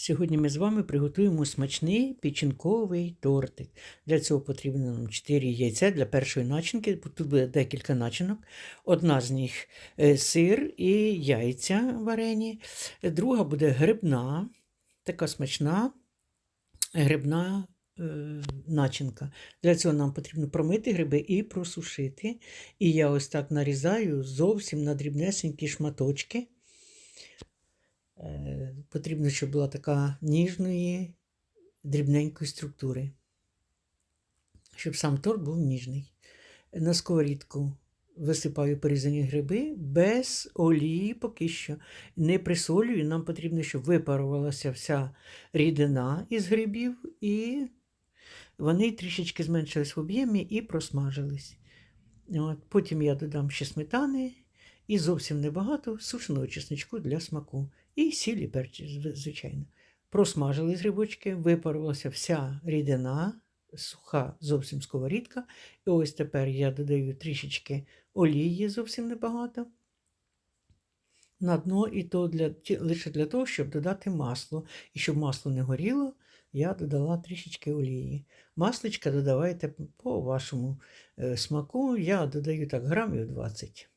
Сьогодні ми з вами приготуємо смачний печінковий тортик. Для цього потрібно нам 4 яйця для першої начинки. Тут буде декілька начинок. Одна з них е, сир і яйця варені. Друга буде грибна, така смачна грибна е, начинка. Для цього нам потрібно промити гриби і просушити. І я ось так нарізаю зовсім на дрібнесенькі шматочки. Е, Потрібно, щоб була така ніжної, дрібненької структури, щоб сам торт був ніжний. На сковорідку висипаю порізані гриби без олії поки що. Не присолюю, нам потрібно, щоб випарувалася вся рідина із грибів, і вони трішечки зменшились в об'ємі і просмажились. От, Потім я додам ще сметани і зовсім небагато сушеного чесничку для смаку. І сіль і перчик, звичайно. Просмажили грибочки, випарувалася вся рідина, суха зовсім сковорідка. І ось тепер я додаю трішечки олії, зовсім небагато. На дно, і то для, лише для того, щоб додати масло. І щоб масло не горіло, я додала трішечки олії. Масличка додавайте по вашому е, смаку. Я додаю так грамів 20.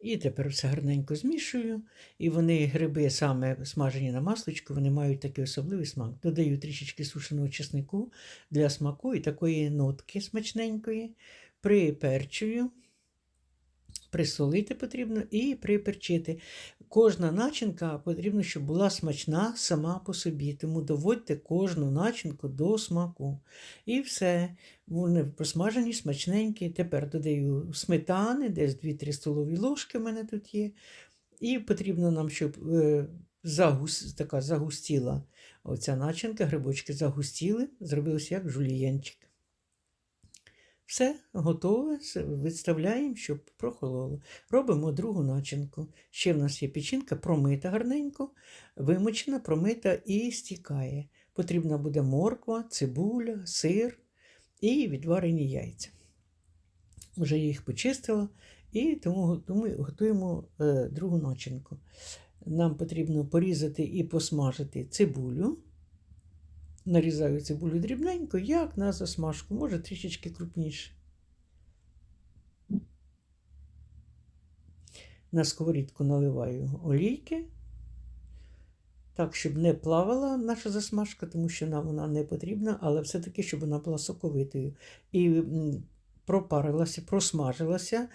І тепер все гарненько змішую. І вони гриби саме смажені на масличку, вони мають такий особливий смак. Додаю трішечки сушеного чеснику для смаку і такої нотки смачненької. Приперчую. Присолити потрібно і приперчити. Кожна начинка потрібно, щоб була смачна сама по собі. Тому доводьте кожну начинку до смаку. І все. Вони просмажені, смачненькі. Тепер додаю сметани, десь 2-3 столові ложки в мене тут є. І потрібно нам, щоб е, загус, така загустіла оця начинка, грибочки загустіли, зробилося як жульєнчик. Все готове, відставляємо, щоб прохололо. Робимо другу начинку. Ще в нас є печінка промита гарненько, вимочена, промита і стікає. Потрібна буде морква, цибуля, сир і відварені яйця. Вже їх почистила, і тому, готуємо е, другу начинку. Нам потрібно порізати і посмажити цибулю. Нарізаю цибулю дрібненько, як на засмажку, може трішечки крупніше. На сковорідку наливаю олійки, так, щоб не плавала наша засмажка, тому що нам вона не потрібна, але все-таки, щоб вона була соковитою. І пропарилася, просмажилася.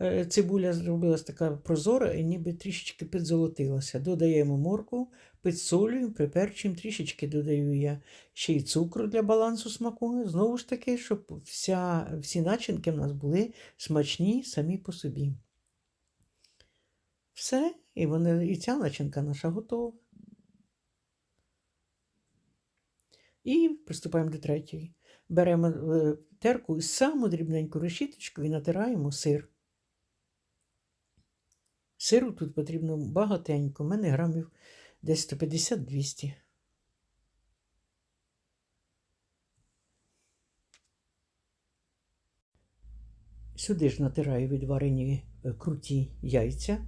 Е, Цибуля зробилася така прозора і ніби трішечки підзолотилася. Додаємо морку, підсолюємо, приперчуємо, трішечки додаю я ще й цукру для балансу смаку. Знову ж таки, щоб вся, всі начинки в нас були смачні самі по собі. Все, і, вони, і ця начинка наша готова. І приступаємо до третьої. Беремо е, терку і саму дрібненьку решіточку і натираємо сир. Сиру тут потрібно багатенько, у мене грамів десь 150-200. Сюди ж натираю відварені е, круті яйця.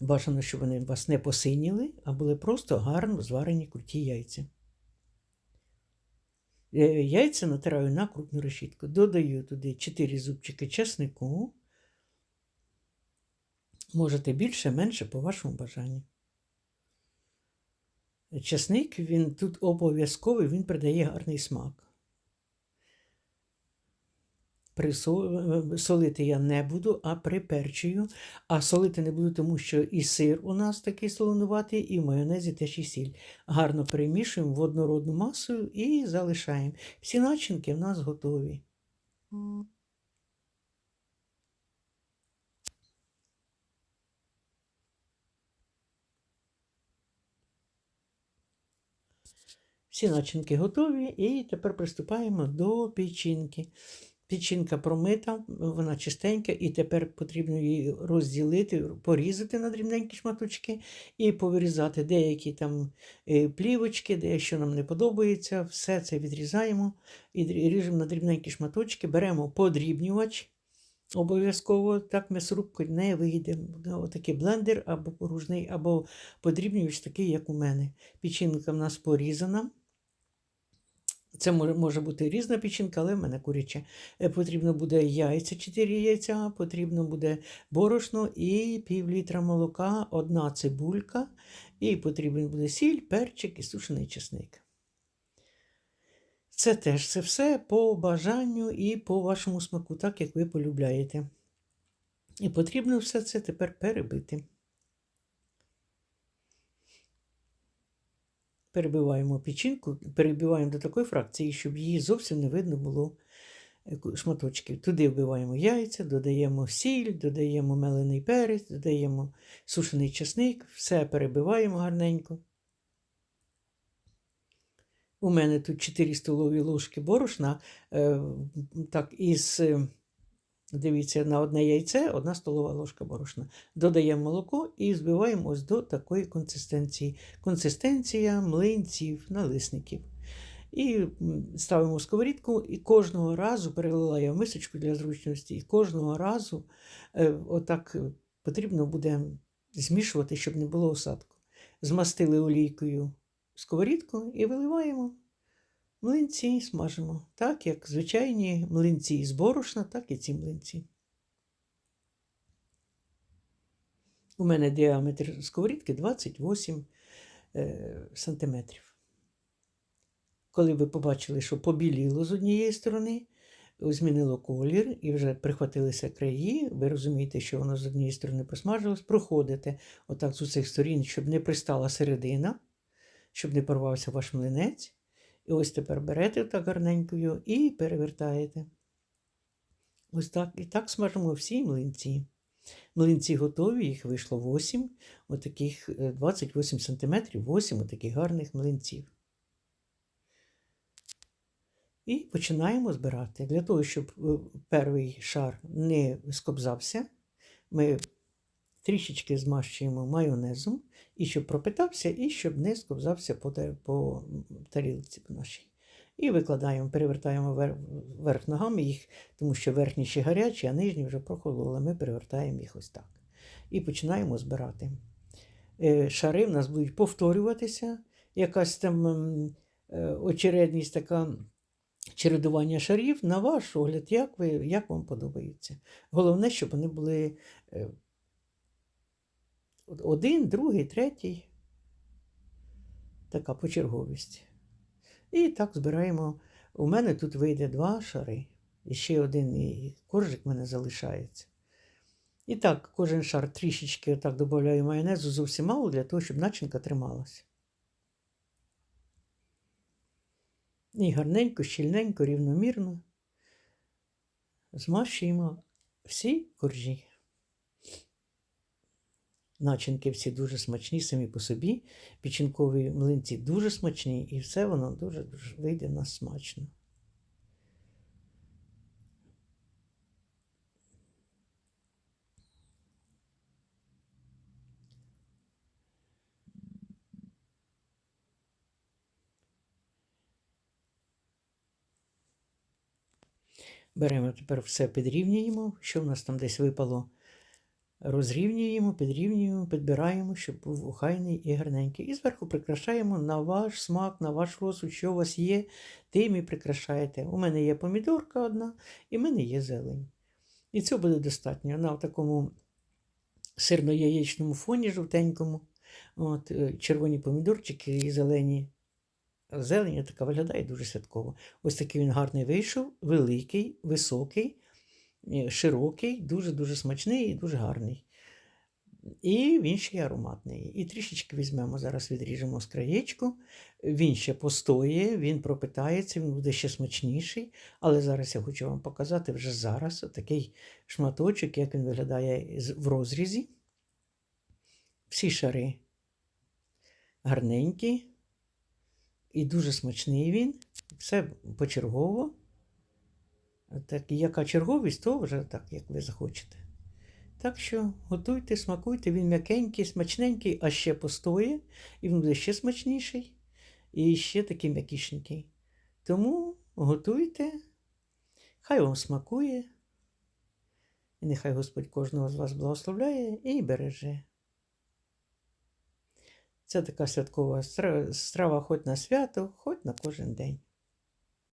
Бажано, щоб вони вас не посиніли, а були просто гарно зварені круті яйця. Е, Яйця натираю на крупну решітку. Додаю туди 4 зубчики чеснику. Можете більше, менше по вашому бажанню. Чесник він тут обов'язковий, він придає гарний смак. Присо- Солити я не буду, а приперчую. А солити не буду, тому що і сир у нас такий солонуватий, і в майонезі теж і сіль. Гарно перемішуємо в однородну масу і залишаємо. Всі начинки в нас готові. Всі начинки готові, і тепер приступаємо до печінки. Печінка промита, вона чистенька, і тепер потрібно її розділити, порізати на дрібненькі шматочки і повирізати деякі там е, плівочки, де що нам не подобається. Все це відрізаємо і ріжемо на дрібненькі шматочки, беремо подрібнювач Обов'язково так м'ясорубкою не вийде. Отакий блендер або поружний, або подрібнювач такий, як у мене. Печінка в нас порізана. Це може, може бути різна печінка, але в мене куряча. Е, Потрібно буде яйця, 4 яйця, потрібно буде борошно і пів літра молока, одна цибулька, і потрібен буде сіль, перчик і сушений чесник. Це теж це все по бажанню і по вашому смаку, так як ви полюбляєте. І потрібно все це тепер перебити. Перебиваємо печінку, перебиваємо до такої фракції, щоб її зовсім не видно було е, шматочків. Туди вбиваємо яйця, додаємо сіль, додаємо мелений перець, додаємо сушений чесник, все перебиваємо гарненько. У мене тут 4 столові ложки борошна, е, так, із, е, дивіться, на одне яйце, одна столова ложка борошна. Додаємо молоко і збиваємо ось до такої консистенції. Консистенція млинців, налисників. І ставимо сковорідку, і кожного разу перелила я мисочку для зручності, і кожного разу е, отак е, потрібно буде змішувати, щоб не було осадку. Змастили олійкою сковорідку і виливаємо. Млинці смажимо, так як звичайні млинці з борошна, так і ці млинці. У мене діаметр сковорідки 28 е, сантиметрів. Коли ви побачили, що побіліло з однієї сторони, змінило колір і вже прихватилися краї, ви розумієте, що воно з однієї сторони посмажилось, проходите отак з усіх сторін, щоб не пристала середина, щоб не порвався ваш млинець. І ось тепер берете так гарненькою і перевертаєте. Ось так. І так смажимо всі млинці. Млинці готові, їх вийшло 8, отаких е, 28 см, 8 отаких гарних млинців. І починаємо збирати. Для того, щоб е, перший шар не скобзався, ми трішечки змащуємо майонезом, і щоб пропитався, і щоб не сковзався по, по тарілці нашій. І викладаємо, перевертаємо вер- вверх ногами їх, тому що верхні ще гарячі, а нижні вже прохололи. Ми перевертаємо їх ось так. І починаємо збирати. Е, Шари в нас будуть повторюватися, якась там ем, е, очередність така чередування шарів, на ваш огляд, як, ви, як вам подобається. Головне, щоб вони були е, один, другий, третій. Така почерговість. І так збираємо. У мене тут вийде два шари. І ще один і коржик в мене залишається. І так, кожен шар трішечки отак додаю майонезу зовсім мало для того, щоб начинка трималася. І гарненько, щільненько, рівномірно змащуємо всі коржі. Начинки всі дуже смачні самі по собі. Печінкові млинці дуже смачні, і все воно дуже, дуже вийде в нас смачно. Беремо тепер все підрівнюємо, що в нас там десь випало. Розрівнюємо, підрівнюємо, підбираємо, щоб був охайний і гарненький. І зверху прикрашаємо на ваш смак, на ваш розсуд, що у вас є, тим і прикрашаєте. У мене є помідорка одна, і в мене є зелень. І цього буде достатньо. На такому сирно-яєчному фоні жовтенькому. От, е, червоні помідорчики і зелені. Зелень така виглядає дуже святково. Ось такий він гарний вийшов, великий, високий, широкий, дуже-дуже смачний і дуже гарний. І він ще й ароматний. І трішечки візьмемо, зараз відріжемо з краєчку. Він ще постоє, він пропитається, він буде ще смачніший. Але зараз я хочу вам показати вже зараз такий шматочок, як він виглядає в розрізі. Всі шари гарненькі. І дуже смачний він. Все почергово. Так, яка черговість, то вже так, як ви захочете. Так що готуйте, смакуйте, він м'якенький, смачненький, а ще постоє, і він буде ще смачніший, і ще такий м'якішенький. Тому готуйте, хай вам смакує. І нехай Господь кожного з вас благословляє і береже. Це така святкова страва хоч на свято, хоч на кожен день.